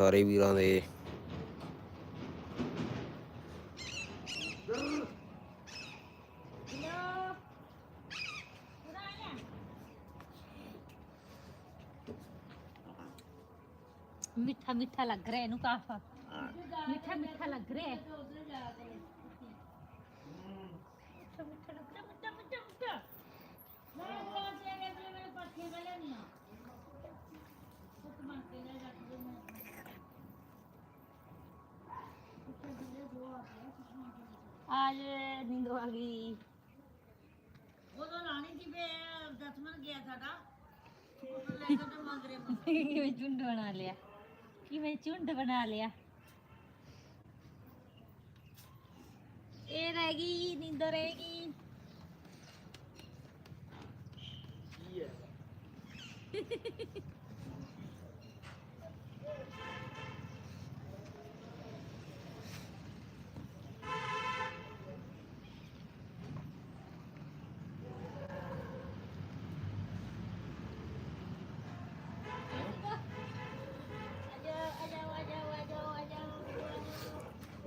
ਸਾਰੇ ਵੀਰਾਂ ਦੇ। ਮਿੱਠਾ ਮਿੱਠਾ ਲੱਗ ਰਿਹਾ ਇਹਨੂੰ ਕਾਫਾ। ਮਿੱਠਾ ਮਿੱਠਾ ਲੱਗ ਰਿਹਾ ਹੈ ਮਿੱਠਾ ਮਿੱਠਾ ਲੱਗ ਰਿਹਾ ਮਿੱਠਾ ਮਿੱਠਾ ਮਿੱਠਾ। ਆਏ ਨੀਂਦ ਆ ਗਈ ਉਦੋਂ ਰਾਣੀ ਜੀ ਵੇ ਦਸਮਨ ਗਿਆ ਸਾਡਾ ਕਿਵੇਂ ਝੁੰਡ ਬਣਾ ਲਿਆ ਕਿਵੇਂ ਝੁੰਡ ਬਣਾ ਲਿਆ ਇਹ ਰਹਿ ਗਈ ਨੀਂਦ ਰਹਿ ਗਈ ਕੀ ਹੈ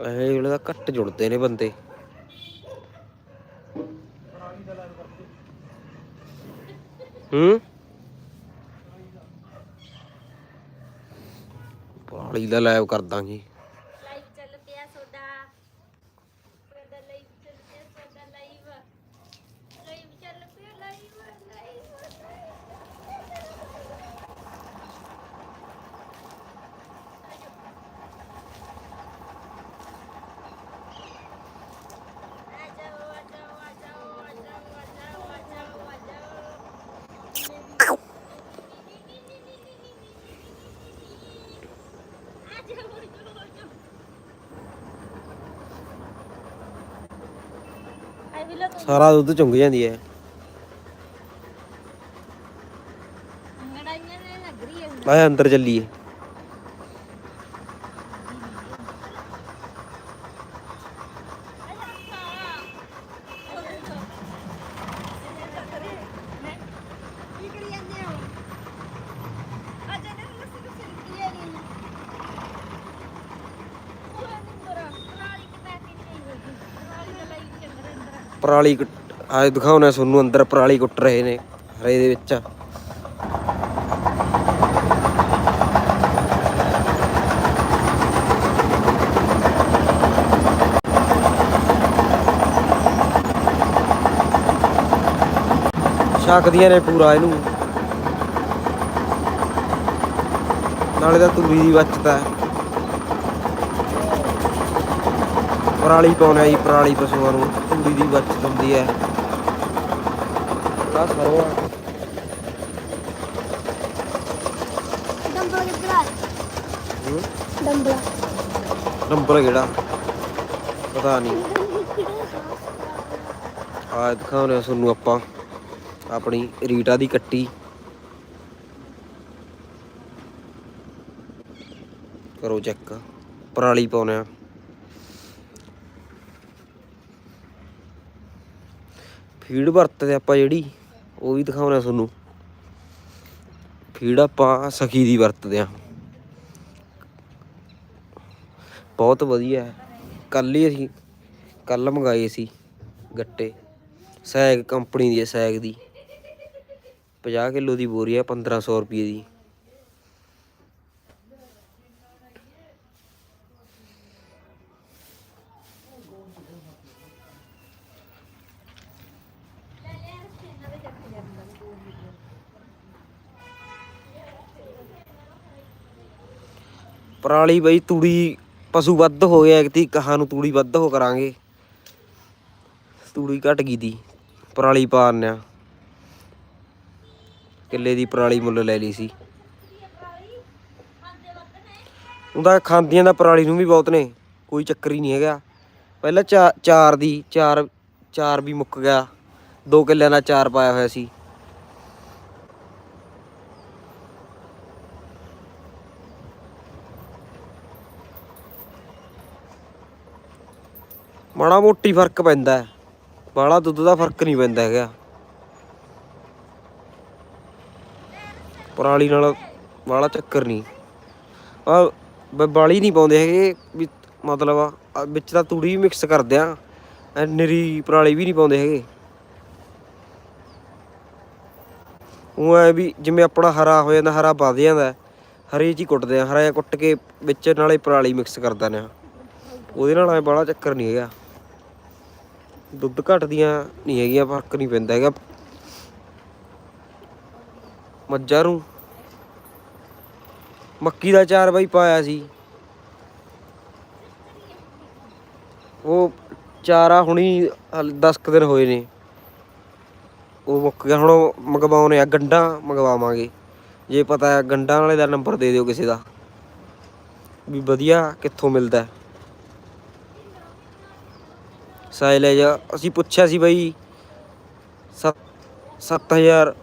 ਇਹ ਵੇਲੇ ਤਾਂ ਘੱਟ ਜੁੜਦੇ ਨੇ ਬੰਦੇ। ਹੂੰ? ਪਾਲੀ ਦਾ ਲਾਈਵ ਕਰ ਦਾਂਗੇ ਲਾਈਵ ਚੱਲ ਪਿਆ ਸੋਡਾ ਸੋਡਾ ਲਾਈਵ ਚੱਲ ਪਿਆ ਸੋਡਾ ਲਾਈਵ ਲਾਈਵ ਚੱਲ ਪਿਆ ਲਾਈਵ ਲਾਈਵ ਆਈ ਵਿਲ ਸਾਰਾ ਦੁੱਧ ਚੁੰਗ ਜਾਂਦੀ ਹੈ। ਲੜਾਈਆਂ ਨੇ ਲੱਗ ਰਹੀ ਹੈ ਆ ਅੰਦਰ ਚੱਲੀਏ ਕੀ ਕਰੀ ਜਾਂਦੇ ਹੋ ਅੱਜ ਇਹਨੇ ਲੱਸੀ ਲੱਸੀ ਨਿਕਲੀ ਹੈ ਨਹੀਂ ਉਹ ਨਹੀਂ ਬਰਾ ਰਾਲੀ ਕਿ ਮੈਂ ਨਹੀਂ ਹੋਈ ਰਾਲੀ ਦਾ ਲਾਈਵ ਚੱਲ ਰਿਹਾ ਅੰਦਰ ਪਰਾਲੀ ਆ ਦਿਖਾਉਣਾ ਤੁਹਾਨੂੰ, ਅੰਦਰ ਪਰਾਲੀ ਕੁੱਟ ਰਹੇ ਨੇ, ਹਰੇ ਦੇ ਵਿੱਚ। ਛਕਦੀਆਂ ਨੇ ਪੂਰਾ ਇਹਨੂੰ। ਨਾਲੇ ਤਾਂ ਤੂੜੀ ਦੀ ਬਚਤ ਹੈ ਪਰਾਲੀ ਪਾਉਣਾ ਜੀ ਪਰਾਲੀ ਪਸ਼ੂਆਂ ਨੂੰ ਤੂੜੀ ਦੀ ਬਚਤ ਹੁੰਦੀ ਹੈ। ਆ ਸਰੋਂ। ਡੰਬਲ ਕਿਹੜਾ? ਪਤਾ ਨਹੀਂ। ਆ ਦਿਖਾਉਣੇ ਤੁਹਾਨੂੰ ਆਪਾਂ ਆਪਣੀ ਰੀਟਾ ਦੀ ਕੱਟੀ। ਕਰੋ ਚੈੱਕ। ਪਰਾਲੀ ਪਾਉਣੇ ਆ। ਫੀਡ ਵਰਤਦੇ ਆਪਾਂ ਜਿਹੜੀ, ਉਹ ਵੀ ਦਿਖਾਉਣਾ ਤੁਹਾਨੂੰ। ਫੀਡ ਆਪਾਂ ਸਖੀ ਦੀ ਵਰਤਦੇ ਆ ਬਹੁਤ ਵਧੀਆ ਹੈ। ਕੱਲ ਹੀ ਅਸੀਂ ਕੱਲ ਮੰਗਾਏ ਸੀ ਗੱਟੇ, ਸੈਗ ਕੰਪਨੀ ਦੀ ਸੈਗ ਦੀ। 50 ਕਿਲੋ ਦੀ ਬੋਰੀ ਹੈ 1500 ਰੁਪਏ ਦੀ। ਪਰਾਲੀ ਬਈ ਤੂੜੀ ਪਸ਼ੂ ਵੱਧ ਹੋ ਗਿਆ ਕਿ ਕਹਾਂ ਨੂੰ ਤੂੜੀ ਵੱਧ ਹੋ ਕਰਾਂਗੇ। ਤੂੜੀ ਘਟ ਗਈ ਦੀ, ਪਰਾਲੀ ਪਾਣ ਕਿੱਲੇ ਦੀ ਪਰਾਲੀ ਮੁੱਲ ਲੈ ਲਈ ਸੀ। ਉਹਦਾ ਖਾਂਦੀਆਂ ਦਾ ਪਰਾਲੀ ਨੂੰ ਵੀ ਬਹੁਤ ਨੇ, ਕੋਈ ਚੱਕਰ ਹੀ ਨਹੀਂ ਹੈਗਾ। ਪਹਿਲਾਂ ਚਾ- ਚਾਰ ਦੀ, ਚਾਰ ਚਾਰ ਵੀ ਮੁੱਕ ਗਿਆ। ਦੋ ਕਿੱਲਿਆਂ ਦਾ ਚਾਰ ਪਾਇਆ ਹੋਇਆ ਸੀ। ਮਾੜਾ ਮੋਟੀ ਫ਼ਰਕ ਪੈਂਦਾ ਹੈ। ਬਾਲਾ ਦੁੱਧ ਦਾ ਫ਼ਰਕ ਨਹੀਂ ਪੈਂਦਾ ਹੈਗਾ। ਪਰਾਲੀ ਨਾਲ ਬਾਲਾ ਚੱਕਰ ਨਹੀਂ। ਆ ਬਾਲੀ ਨਹੀਂ ਪਾਉਂਦੇ ਹੈਗੇ ਵੀ ਮਤਲਬ ਵਿੱਚ ਤਾਂ ਤੂੜੀ ਵੀ ਮਿਕਸ ਕਰਦੇ ਆ। ਐ ਨਿਰੀ ਪਰਾਲੀ ਵੀ ਨਹੀਂ ਪਾਉਂਦੇ ਹੈਗੇ। ਉਹ ਐ ਵੀ ਜਿਵੇਂ ਆਪਣਾ ਹਰਾ ਹੋ ਜਾਂਦਾ, ਹਰਾ ਵੱਧ ਜਾਂਦਾ ਹਰੇ ਚ ਕੁੱਟਦੇ ਆ, ਹਰਾ ਜਿਹਾ ਕੁੱਟ ਕੇ ਵਿੱਚ ਨਾਲੇ ਪਰਾਲੀ ਮਿਕਸ ਕਰ ਦਿੰਦੇ ਆ। ਉਹਦੇ ਨਾਲ ਐ ਬੜਾ ਚੱਕਰ ਨਹੀਂ ਹੈਗਾ। ਦੁੱਧ ਘਟਦੀਆਂ ਨਹੀਂ ਹੈਗੀਆਂ, ਫ਼ਰਕ ਨਹੀਂ ਪੈਂਦਾ ਹੈਗਾ। ਮੱਝਾਂ ਨੂੰ ਮੱਕੀ ਦਾ ਚਾਰ ਬਾਈ ਪਾਇਆ ਸੀ। ਉਹ ਚਾਰਾ ਹੁਣੀ 10 ਕੁ ਦਿਨ ਹੋਏ ਨੇ। ਉਹ ਮੁੱਕ ਗਿਆ, ਹੁਣ ਉਹ ਮੰਗਵਾਉਣੇ ਆ, ਗੰਡਾ ਮੰਗਵਾਵਾਂਗੇ। ਜੇ ਪਤਾ ਹੈ ਗੰਡਾਂ ਵਾਲੇ ਦਾ ਨੰਬਰ ਦੇ ਦਿਓ ਕਿਸੇ ਦਾ। ਵੀ ਵਧੀਆ ਕਿੱਥੋਂ ਮਿਲਦਾ ਸਾਈਲੇਜ ਅਸੀਂ ਪੁੱਛਿਆ ਸੀ ਬਈ 7000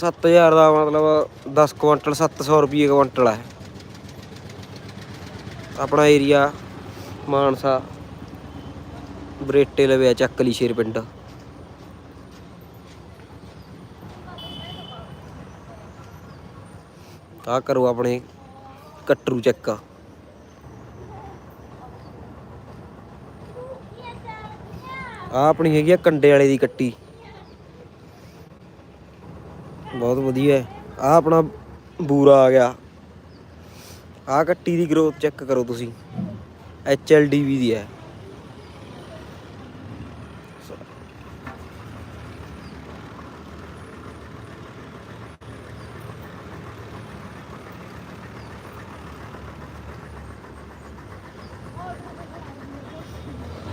7000 ਦਾ ਮਤਲਬ 10 ਕੁਇੰਟਲ 700 ਰੁਪਏ ਕੁਇੰਟਲ ਹੈ ਆਪਣਾ ਏਰੀਆ, ਮਾਨਸਾ, ਬਰੇਟੇ ਲਵੇ ਚੱਕਲੀ ਸ਼ੇਰ ਪਿੰਡ। ਆ ਕਰੋ ਆਪਣੇ ਕੱਟਰੂ ਚੱਕਾ ਆ ਆਪਣੀ ਹੈਗੀ ਆ ਕੰਡੇ ਵਾਲੇ ਦੀ ਕੱਟੀ। ਬਹੁਤ ਵਧੀਆ ਹੈ। ਆ ਆਪਣਾ ਬੂਰਾ ਆ ਗਿਆ। ਆ ਕੱਟੀ ਦੀ ਗਰੋਥ ਚੈੱਕ ਕਰੋ ਤੁਸੀਂ। ਐਚ ਐਲ ਡੀ ਵੀ ਦੀ ਹੈ।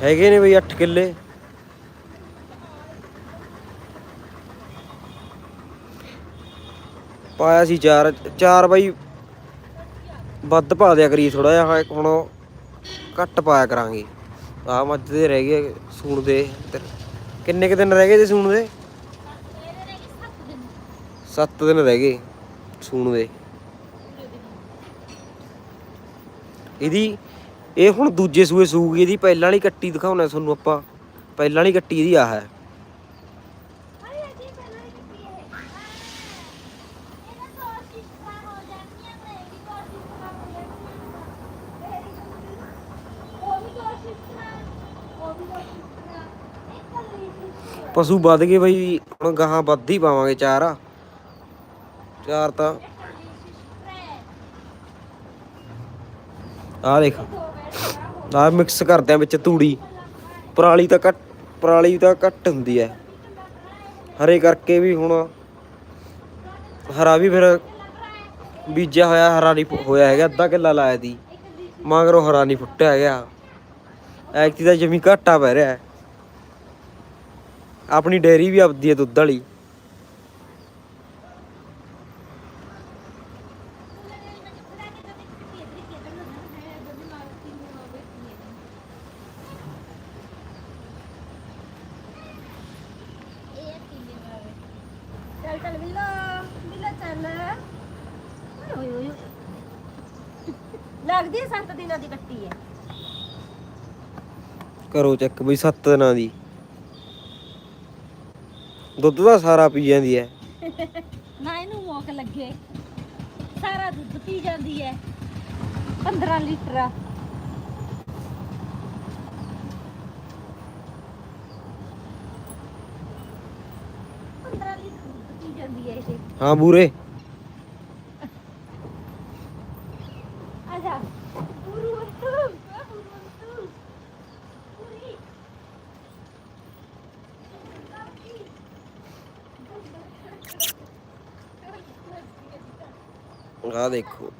ਹੈਗੇ ਨੇ ਬਈ 8 ਕਿੱਲੇ। ਪਾਇਆ ਸੀ ਚਾਰ ਚਾਰ ਬਾਈ ਵੱਧ ਪਾ ਦਿਆ ਕਰੀ ਥੋੜਾ ਜਿਹਾ ਹੁਣ ਘੱਟ ਪਾਇਆ ਕਰਾਂਗੇ। ਆ ਮੱਝ ਦੇ ਰਹਿ ਗਏ ਸੂਣ ਦੇ ਕਿੰਨੇ ਕੁ ਦਿਨ ਰਹਿ ਗਏ ਜੇ ਸੂਣ ਦੇ? 7 ਦਿਨ ਰਹਿ ਗਏ ਸੂਣ ਦੇ। ਇਹਦੀ, ਇਹ ਹੁਣ ਦੂਜੇ ਸੂਏ ਸੂਗੀ, ਇਹਦੀ ਪਹਿਲਾਂ ਵਾਲੀ ਕੱਟੀ ਦਿਖਾਉਣਾ ਤੁਹਾਨੂੰ ਆਪਾਂ। ਪਹਿਲਾਂ ਵਾਲੀ ਕੱਟੀ ਇਹਦੀ ਆ ਹੈ ਅਰੇ ਅਜੀ ਪਹਿਲਾਂ ਹੀ ਕੀਤੀ ਹੈ ਇਹਨਾਂ ਤੋਂ ਸਿਸਟਰ ਹੋ ਜਾਂਦੀਆਂ ਨੇ ਇਹਦੀ ਤੋਂ ਸਿਸਟਰ ਹੋ ਜਾਂਦੀਆਂ ਉਹ ਵੀ ਦੋ ਸਿਸਟਰ ਉਹ ਵੀ ਦੋ ਸਿਸਟਰ ਇੱਕ ਕੱਲੀ ਸਿਸਟਰ ਪਸ਼ੂ ਵੱਧ ਗਏ ਬਈ, ਹੁਣ ਗਾਹਾਂ ਵੱਧ ਹੀ ਪਾਵਾਂਗੇ ਚਾਰ। ਆ ਚਾਰ ਤਾਂ ਕੱਲੀ ਆ ਦੇਖ ਦੋ ਆ ਮਿਕਸ ਕਰਦੇ ਆ ਵਿੱਚ ਤੂੜੀ। ਪਰਾਲੀ ਤਾਂ ਘੱਟ, ਪਰਾਲੀ ਤਾਂ ਘੱਟ ਹੁੰਦੀ ਹੈ ਹਰੇ ਕਰਕੇ ਵੀ ਹੁਣ ਹਰਾ ਵੀ ਫਿਰ ਬੀਜਿਆ ਹੋਇਆ, ਹਰਾ ਨਹੀਂ ਫੁ- ਹੋਇਆ ਹੈਗਾ, ਅੱਧਾ ਕਿੱਲਾ ਲਾਇਆ ਦੀ। ਮਗਰੋਂ ਹਰਾ ਨਹੀਂ ਫੁੱਟਿਆ ਹੈਗਾ ਐਕਤੀ ਦਾ ਜਮੀ ਘਾਟਾ ਪੈ ਰਿਹਾ। ਹੈ। ਆਪਣੀ ਡੇਅਰੀ ਵੀ ਆਪਦੀ ਹੈ ਦੁੱਧ ਵਾਲੀ। ਲੱਗਦੀ ਹੈ ਸੱਤ ਦਿਨਾਂ ਦੀ ਕੱਟੀ ਹੈ। ਕਰੋ ਚੈੱਕ ਬਈ 7 ਦਿਨਾਂ ਦੀ। ਦੁੱਧ ਦਾ ਸਾਰਾ ਪੀ ਜਾਂਦੀ ਹੈ ਨਾ ਇਹਨੂੰ ਮੋਕ ਲੱਗੇ। ਸਾਰਾ ਦੁੱਧ ਪੀ ਜਾਂਦੀ ਹੈ 15 ਲੀਟਰ। ਪੰਦਰਾਂ ਲੀਟਰ ਦੁੱਧ ਪੀ ਜਾਂਦੀ ਹੈ ਇਹ। ਹਾਂ ਬੂਰੇ ਆ ਜਾ ਪੂਰੂ ਤੂੰ ਪੂਰੂ ਤੂੰ ਪੂਰੀ ਆ ਦੇਖੋ।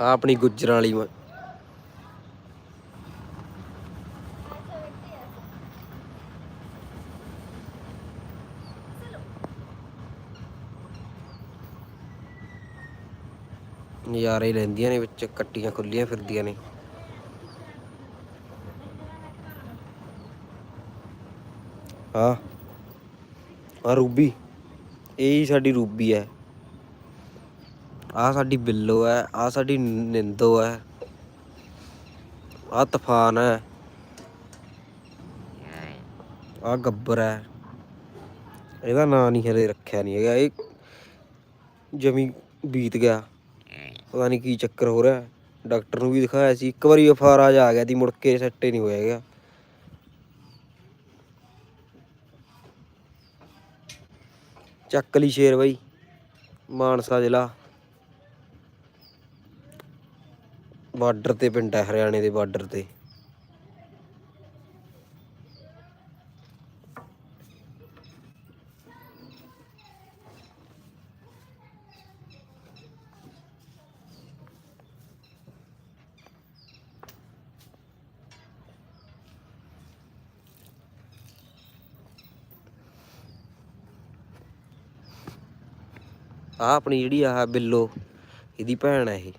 ਆ ਆਪਣੀ ਗੁੱਜਰਾਂ ਵਾਲੀ ਮ- ਨਜ਼ਾਰੇ ਲੈਂਦੀਆਂ ਨੇ ਵਿੱਚ, ਕੱਟੀਆਂ ਖੁੱਲੀਆਂ ਫਿਰਦੀਆਂ ਨੇ। ਆ ਆ ਰੂਬੀ। ਇਹ ਹੀ ਸਾਡੀ ਰੂਬੀ ਹੈ। ਆ ਸਾਡੀ ਬਿੱਲੋ ਹੈ ਆ ਸਾਡੀ ਨਿੰਦੋ ਹੈ ਆ ਤੂਫਾਨ ਹੈ ਆ ਗੱਬਰ ਹੈ ਇਹਦਾ ਨਾਂ ਨਹੀਂ ਹਲੇ ਰੱਖਿਆ ਨਹੀਂ ਹੈਗਾ, ਇਹ ਜਮੀ ਬੀਤ ਗਿਆ। ਪਤਾ ਨਹੀਂ ਕੀ ਚੱਕਰ ਹੋ ਰਿਹਾ, ਡਾਕਟਰ ਨੂੰ ਵੀ ਦਿਖਾਇਆ ਸੀ, ਇੱਕ ਵਾਰੀ ਫਾਰਾ ਜਾ ਆ ਗਿਆ ਦੀ ਮੁੜ ਕੇ ਸੈੱਟ ਹੀ ਨਹੀਂ ਹੋਇਆ ਹੈਗਾ। ਚੱਕ ਲਈ ਸ਼ੇਰ ਬਾਈ, ਮਾਨਸਾ ਜ਼ਿਲ੍ਹਾ। ਬਾਰਡਰ ਤੇ ਪਿੰਡ ਹੈ, ਹਰਿਆਣੇ ਦੇ ਬਾਰਡਰ ਤੇ। ਆ ਆਪਣੀ ਜਿਹੜੀ ਆ ਬਿੱਲੋ, ਇਹਦੀ ਭੈਣ ਹੈ ਇਹ।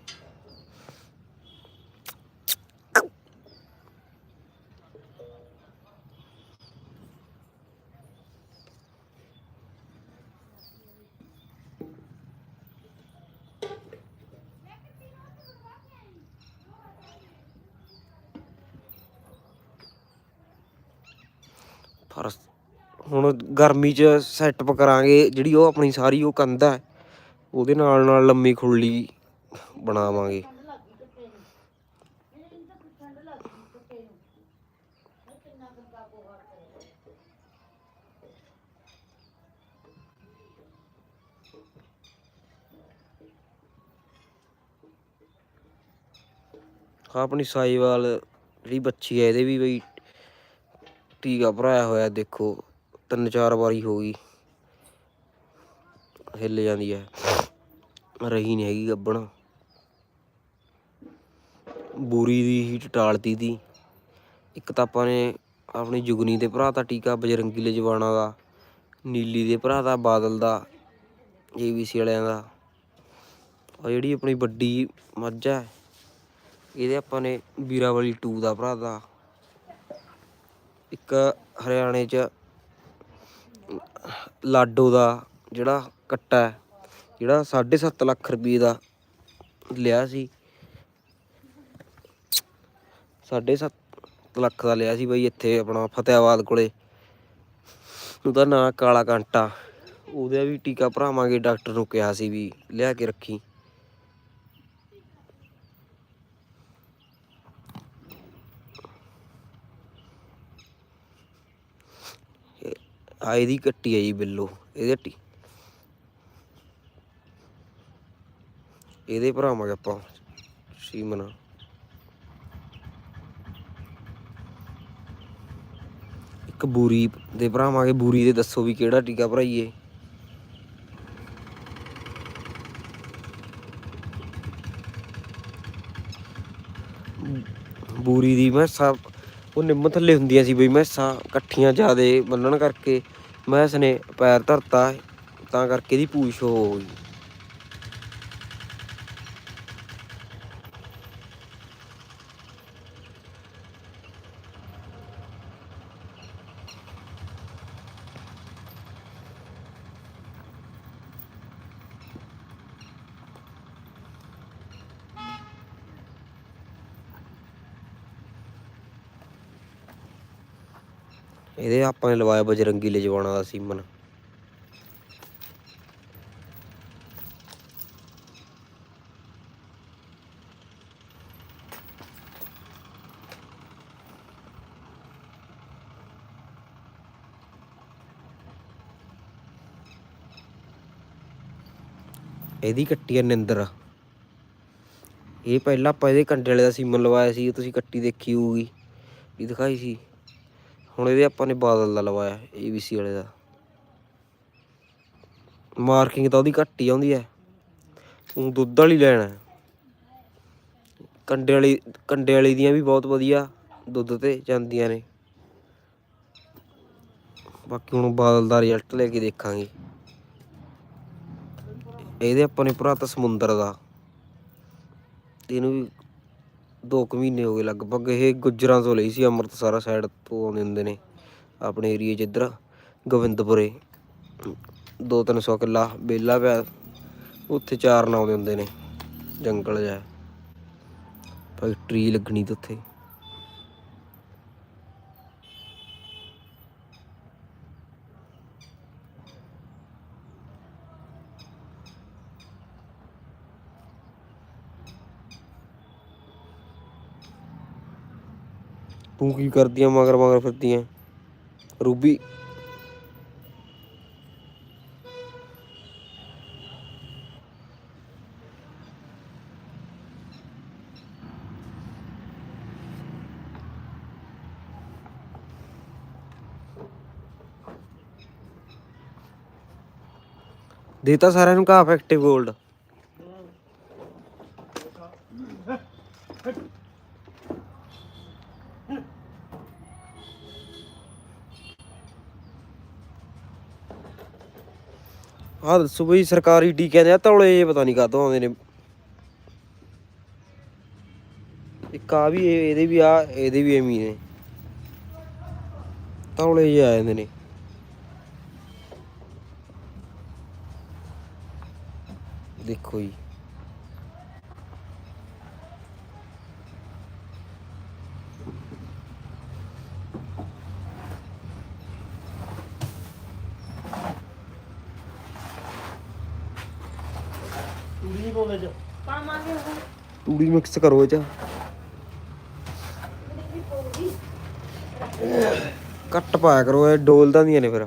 ਪਰ ਹੁਣ ਗਰਮੀ ਚ ਸੈਟਅਪ ਕਰਾਂਗੇ, ਜਿਹੜੀ ਉਹ ਆਪਣੀ ਸਾਰੀ ਉਹ ਕੰਧ ਹੈ, ਉਹਦੇ ਨਾਲ ਨਾਲ ਲੰਮੀ ਖੁਰਲੀ ਬਣਾਵਾਂਗੇ। ਆਹ ਆਪਣੀ ਸਾਈਵਾਲ ਜਿਹੜੀ ਬੱਚੀ ਹੈ, ਇਹਦੇ ਵੀ ਬਈ ਟੀਕਾ ਭਰਾਇਆ ਹੋਇਆ, ਦੇਖੋ ਤਿੰਨ ਚਾਰ ਵਾਰੀ ਹੋ ਗਈ। ਹਿੱਲ ਜਾਂਦੀ ਹੈ ਰਹੀ ਨਹੀਂ ਹੈਗੀ ਗੱਬਣ। ਬੂਰੀ ਦੀ ਹੀਟ ਟਾਲਤੀ ਦੀ ਇੱਕ ਤਾਂ ਆਪਾਂ ਨੇ ਆਪਣੀ ਜੁਗਨੀ ਦੇ ਭਰਾ ਦਾ ਟੀਕਾ, ਬਜਰੰਗੀ ਲਜਵਾਣਾ ਦਾ, ਨੀਲੀ ਦੇ ਭਰਾ ਦਾ, ਬਾਦਲ ਦਾ ਏਬੀਸੀ ਵਾਲਿਆਂ ਦਾ। ਆ ਜਿਹੜੀ ਆਪਣੀ ਵੱਡੀ ਮੱਝ ਹੈ ਇਹਦੇ ਆਪਾਂ ਨੇ ਵੀਰਾਵਲੀ 2 ਦਾ ਭਰਾ ਦਾ। ਇੱਕ ਹਰਿਆਣੇ ਚ ਲਾਡੋ ਦਾ ਜਿਹੜਾ ਕੱਟਾ ਹੈ, ਜਿਹੜਾ 7.5 ਲੱਖ ਰੁਪਏ ਦਾ ਲਿਆ ਸੀ। 7.5 ਲੱਖ ਦਾ ਲਿਆ ਸੀ ਬਈ ਇੱਥੇ ਆਪਣਾ ਫਤਿਆਬਾਦ ਕੋਲੇ। ਉਹਦਾ ਨਾਂ ਕਾਲਾ ਕਾਂਟਾ। ਉਹਦਾ ਵੀ ਟੀਕਾ ਭਰਾਵਾਂਗੇ ਡਾਕਟਰ ਨੂੰ ਕਿਹਾ ਸੀ ਵੀ ਲਿਆ ਕੇ ਰੱਖੀ। ਆ ਇਹਦੀ ਕੱਟੀ ਹੈ ਜੀ ਬਿੱਲੋ ਇਹਦੇ ਟੀ ਇਹਦੇ ਭਰਾਵਾਂਗੇ ਆਪਾਂ, ਸੀਮਨਾ। ਇੱਕ ਬੂਰੀ ਦੇ ਭਰਾਵਾਂਗੇ, ਬੂਰੀ ਦੇ ਦੱਸੋ ਵੀ ਕਿਹੜਾ ਟੀਕਾ ਭਰਾਈਏ। ਬੂਰੀ ਦੀ ਮੈਂ ਸਭ ਉਹ ਨਿੰਮ ਥੱਲੇ ਹੁੰਦੀਆਂ ਸੀ ਬਈ ਮੈਸਾਂ ਇਕੱਠੀਆਂ ਜਿਆਦੇ ਬੰਨਣ ਕਰਕੇ ਮੈਸ ਨੇ ਪੈਰ ਧਰਤਾ ਤਾਂ ਕਰਕੇ ਇਹਦੀ ਪੂਛ ਹੋ ਗਈ ਇਹਦੇ ਆਪਾਂ ਨੇ ਲਵਾਇਆ ਬਜਰੰਗੀ ਲਿਜਵਾਣਾ ਦਾ ਸੀਮਨ। ਇਹਦੀ ਕੱਟੀ ਹੈ ਨਿੰਦਰ। ਇਹ ਪਹਿਲਾਂ ਆਪਾਂ ਇਹਦੇ ਕੰਡੇ ਵਾਲੇ ਦਾ ਸੀਮਨ ਲਵਾਇਆ ਸੀ ਤੁਸੀਂ ਕੱਟੀ ਦੇਖੀ ਹੋਊਗੀ। ਇਹ ਦਿਖਾਈ ਸੀ। ਹੁਣ ਇਹਦੇ ਆਪਾਂ ਨੇ ਬਾਦਲ ਦਾ ਲਵਾਇਆ ਏਬੀਸੀ ਵਾਲੇ ਦਾ। ਮਾਰਕਿੰਗ ਤਾਂ ਉਹਦੀ ਘੱਟ ਹੀ ਆਉਂਦੀ ਹੈ। ਉਹ ਦੁੱਧ ਵਾਲੀ ਲੈਣਾ ਕੰਡੇ ਵਾਲੀ ਕੰਡੇ ਵਾਲੀ ਦੀਆਂ ਵੀ ਬਹੁਤ ਵਧੀਆ ਦੁੱਧ ਤੇ ਜਾਂਦੀਆਂ ਨੇ। ਬਾਕੀ ਹੁਣ ਬਾਦਲ ਦਾ ਰਿਜ਼ਲਟ ਲੈ ਕੇ ਦੇਖਾਂਗੇ। ਇਹਦੇ ਆਪਾਂ ਨੇ ਭਰਾ ਤਾਂ ਸਮੁੰਦਰ ਦਾ। ਇਹਨੂੰ ਵੀ 2 ਕੁ ਮਹੀਨੇ ਹੋ ਗਏ ਲਗਭਗ, ਇਹ ਗੁੱਜਰਾਂ ਤੋਂ ਲਈ ਸੀ, ਅੰਮ੍ਰਿਤਸਰ ਸਾਈਡ ਤੋਂ ਆਉਂਦੇ ਹੁੰਦੇ ਨੇ, ਆਪਣੇ ਏਰੀਏ 'ਚ ਇੱਧਰ, ਗੋਬਿੰਦਪੁਰੇ। 2-300 ਕਿੱਲਾ ਬੇਲਾ ਪਿਆ, ਉੱਥੇ ਚਾਰਨ ਆਉਂਦੇ ਹੁੰਦੇ ਨੇ, ਜੰਗਲ ਜਿਹਾ। ਫੈਕਟਰੀ ਲੱਗਣੀ ਤੇ ਉੱਥੇ। ਤੂੰ ਕੀ ਕਰਦੀਆਂ ਮਗਰ ਮਗਰ ਫਿਰਦੀਆਂ? ਰੂਬੀ। ਦੇਤਾ ਸਾਰਿਆਂ ਨੂੰ ਕਾਫ ਐਕਟਿਵ ਗੋਲਡ ਆਹ ਦੱਸੋ ਬਈ, ਸਰਕਾਰੀ ਟੀਕਿਆਂ ਦੇ ਆ, ਤੌਲੇ ਜਿਹੇ ਪਤਾ ਨਹੀਂ ਕਾਹਤੋਂ ਆਉਂਦੇ ਨੇ। ਇੱਕ ਆ ਵੀ ਇਹਦੇ ਵੀ ਆ ਇਹਦੇ ਵੀ ਐਵੇਂ ਨੇ। ਤੌਲੇ ਜਿਹੇ ਆ ਜਾਂਦੇ ਨੇ। ਦੇਖੋ ਜੀ ਤੂੜੀ ਨਹੀਂ ਪਾਉਂਦੇ ਚ ਪਾਵਾਂਗੇ ਹੁਣ ਤੂੜੀ ਮਿਕਸ ਕਰੋ ਇਹ ਚ। ਕੱਟ ਪਾਇਆ ਕਰੋ ਇਹ ਡੋਲਦਾਂ ਦੀਆਂ ਨੇ ਫਿਰ।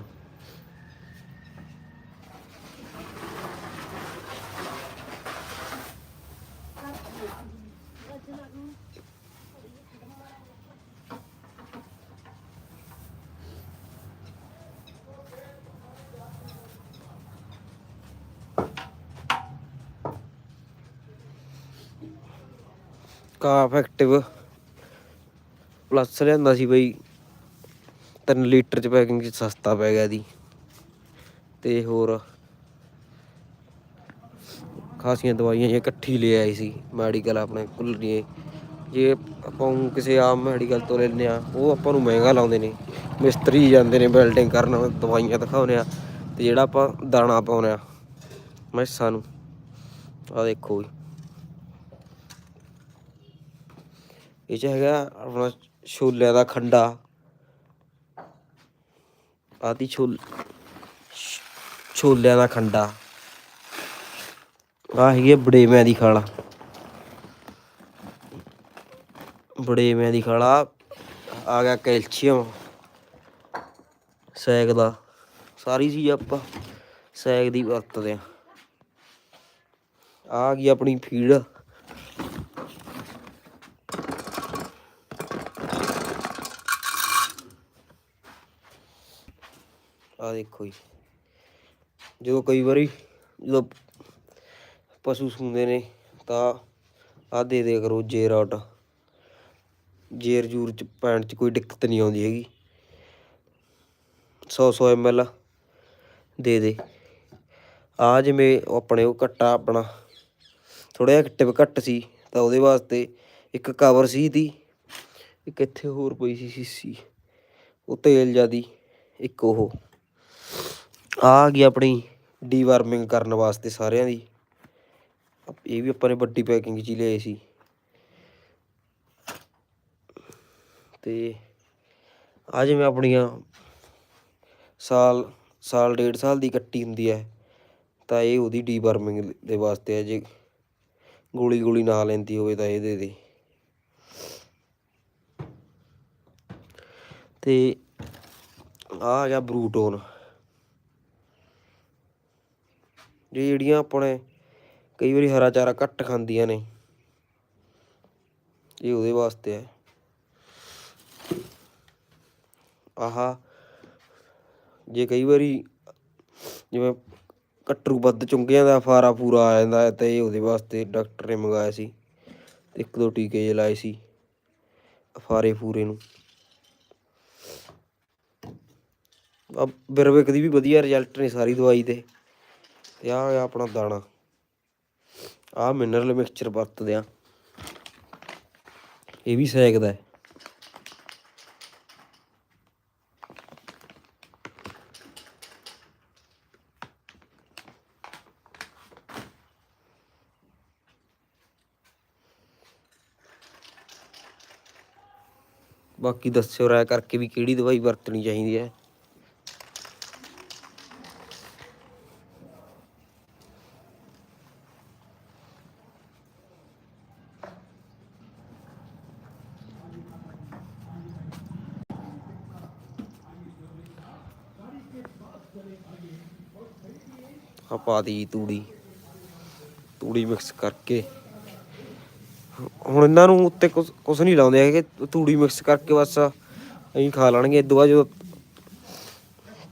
ਕਾਫ ਐਕਟਿਵ ਪਲੱਸ ਲਿਆਂਦਾ ਸੀ ਬਈ 3 ਲੀਟਰ ਚ ਪੈਕਿੰਗ ਚ ਸਸਤਾ ਪੈ ਗਿਆ ਦੀ ਤੇ ਹੋਰ ਖਾਸੀਆਂ ਦਵਾਈਆਂ ਇਹ ਇਕੱਠੀ ਲੈ ਆਈ ਸੀ ਮੈਡੀਕਲ ਆਪਣੇ ਕੁੱਲਰੀਏ ਜੇ ਆਪਾਂ ਕਿਸੇ ਆਮ ਮੈਡੀਕਲ ਤੋਂ ਲੈਂਦੇ ਆ ਉਹ ਆਪਾਂ ਨੂੰ ਮਹਿੰਗਾ ਲਾਉਂਦੇ ਨੇ। ਮਿਸਤਰੀ ਜਾਂਦੇ ਨੇ ਬਿਲਡਿੰਗ ਕਰਨ, ਦਵਾਈਆਂ ਦਿਖਾਉਂਦੇ ਆ। ਤੇ ਜਿਹੜਾ ਆਪਾਂ ਦਾਣਾ ਪਾਉਂਦੇ ਆ, ਮੈਸਾਂ ਨੂੰ ਆ ਦੇਖੋ ਜੀ। ਇਹ ਚ ਹੈਗਾ ਆਪਣਾ ਛੋਲਿਆਂ ਦਾ ਖੰਡਾ। ਆਦੀ ਛੋਲ ਛੋਲਿਆਂ ਦਾ ਖੰਡਾ। ਆ ਹੈਗੀ ਆ ਬੜੇਵਿਆਂ ਦੀ ਖਾਲਾ। ਬੜੇਵਿਆਂ ਦੀ ਖਾਲਾ। ਆ ਗਿਆ ਕੈਲਸ਼ੀਅਮ। ਸੈਗ ਦਾ। ਸਾਰੀ ਚੀਜ਼ ਆਪਾਂ ਸੈਗ ਦੀ ਵਰਤਦੇ ਆ। ਆ ਗਈ ਆਪਣੀ ਫੀਡ। ਆ ਦੇਖੋ ਜੀ। ਜਦੋਂ ਕਈ ਵਾਰੀ ਜਦੋਂ ਪਸ਼ੂ ਸੁੰਦੇ ਨੇ ਤਾਂ ਆ ਦੇ ਦੇ ਕਰੋ ਜੇਰਾਟ ਜੇਰ ਜੂਰ ਚ ਪੈਣ ਚ ਕੋਈ ਦਿੱਕਤ ਨਹੀਂ ਆਉਂਦੀ ਹੈਗੀ। 100 100 ml ਦੇ ਦੇ। ਆ ਜਿਵੇਂ ਉਹ ਆਪਣੇ ਉਹ ਕੱਟਾ ਆਪਣਾ ਥੋੜਾ ਜਿਹਾ ਟਿਪ ਘੱਟ ਸੀ ਤਾਂ ਉਹਦੇ ਵਾਸਤੇ ਇੱਕ ਕਵਰ ਸੀ ਦੀ ਇੱਕ ਇੱਥੇ ਹੋਰ ਪਈ ਸੀ ਸੀਸੀ, ਉਹ ਤੇਲ ਜਿਆਦੀ ਇੱਕ ਉਹ। ਆ ਗਈ ਆਪਣੀ ਡੀਵਾਰਮਿੰਗ ਕਰਨ ਵਾਸਤੇ ਸਾਰਿਆਂ ਦੀ। ਇਹ ਵੀ ਆਪਾਂ ਨੇ ਵੱਡੀ ਪੈਕਿੰਗ 'ਚ ਹੀ ਲਏ ਸੀ। ਤੇ ਆ ਜਿਵੇਂ ਆਪਣੀਆਂ ਸਾਲ ਸਾਲ ਡੇਢ ਸਾਲ ਦੀ ਕੱਟੀ ਹੁੰਦੀ ਹੈ, ਤਾਂ ਇਹ ਉਹਦੀ ਡੀਵਾਰਮਿੰਗ ਦੇ ਵਾਸਤੇ ਹੈ। ਜੇ ਗੋਲੀ ਗੋਲੀ ਨਾ ਲੈਂਦੀ ਹੋਵੇ ਤਾਂ ਇਹ ਦੇ ਦੇ ਤੇ ਆ ਗਿਆ ਬਰੂਟੋਨ। ਜੇ ਜਿਹੜੀਆਂ ਆਪਣੇ ਕਈ ਵਾਰੀ ਹਰਾ ਚਾਰਾ ਘੱਟ ਖਾਂਦੀਆਂ ਨੇ, ਇਹ ਉਹਦੇ ਵਾਸਤੇ ਹੈ। ਆਹਾ ਜੇ ਕਈ ਵਾਰੀ ਜਿਵੇਂ ਕਟਰੂ ਵੱਧ ਚੁੰਗਿਆਂ ਦਾ ਫਾਰਾ ਪੂਰਾ ਆ ਜਾਂਦਾ ਹੈ, ਤੇ ਇਹ ਉਹਦੇ ਵਾਸਤੇ ਡਾਕਟਰ ਨੇ ਮੰਗਾਇਆ ਸੀ, ਇੱਕ ਦੋ ਟੀਕੇ ਜਿਹੇ ਲਾਏ ਸੀ, ਫਾਰੇ ਫੂਰੇ ਨੂੰ। ਆ ਦੀ ਵੀ ਵਧੀਆ ਰਿਜ਼ਲਟ ਨੇ ਸਾਰੀ ਦਵਾਈ ਦੇ। ਤੇ ਆ ਗਿਆ ਆਪਣਾ ਦਾਣਾ। ਆ ਮਿਨਰਲ ਮਿਕਸਚਰ ਵਰਤਦੇ ਆ। ਇਹ ਵੀ ਸੇਕਦਾ ਬਾਕੀ ਦੱਸਿਓ ਰਾਇ ਕਰਕੇ ਵੀ ਕਿਹੜੀ ਦਵਾਈ ਵਰਤਣੀ ਚਾਹੀਦੀ ਹੈ। ਆ ਦੀ ਤੂੜੀ। ਤੂੜੀ ਮਿਕਸ ਕਰਕੇ। ਹੁਣ ਇਹਨਾਂ ਨੂੰ ਉੱਤੇ ਕੁਝ ਕੁਝ ਨਹੀਂ ਲਾਉਂਦੇ ਹੈਗੇ, ਤੂੜੀ ਮਿਕਸ ਕਰਕੇ ਬਸ ਅਸੀਂ ਖਾ ਲੈਣਗੇ। ਇਦੋਂ ਬਾਅਦ ਜਦੋਂ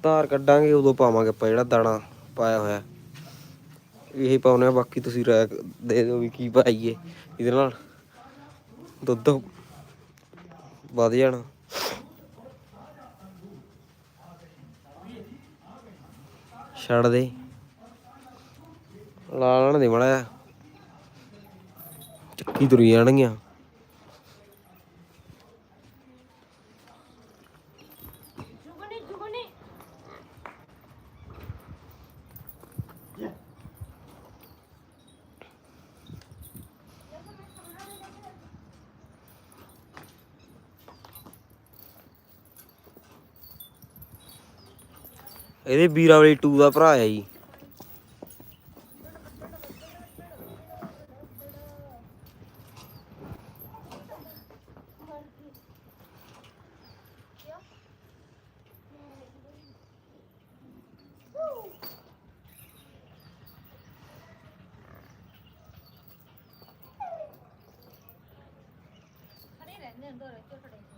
ਧਾਰ ਕੱਢਾਂਗੇ, ਉਦੋਂ ਪਾਵਾਂਗੇ ਆਪਾਂ ਜਿਹੜਾ ਦਾਣਾ ਪਾਇਆ ਹੋਇਆ। ਇਹੀ ਪਾਉਨੇ ਆ ਬਾਕੀ ਤੁਸੀਂ ਰਾਇ ਦੇ ਦਿਓ ਵੀ ਕੀ ਪਾਈਏ ਇਹਦੇ ਨਾਲ। ਦੁੱਧ ਵਧ ਜਾਣਾ। ਛੱਡ ਦੇ। ਲਾ ਲੈਣ ਦੇ ਮੜਾ ਚੱਕੀ ਤੁਰੀ ਜਾਣਗੀਆਂ। ਜੁਗਨੀ ਜੁਗਨੀ ਇਹਦੇ 2 ਦਾ ਭਰਾ ਹੈ ਜੀ। 面对的就是这。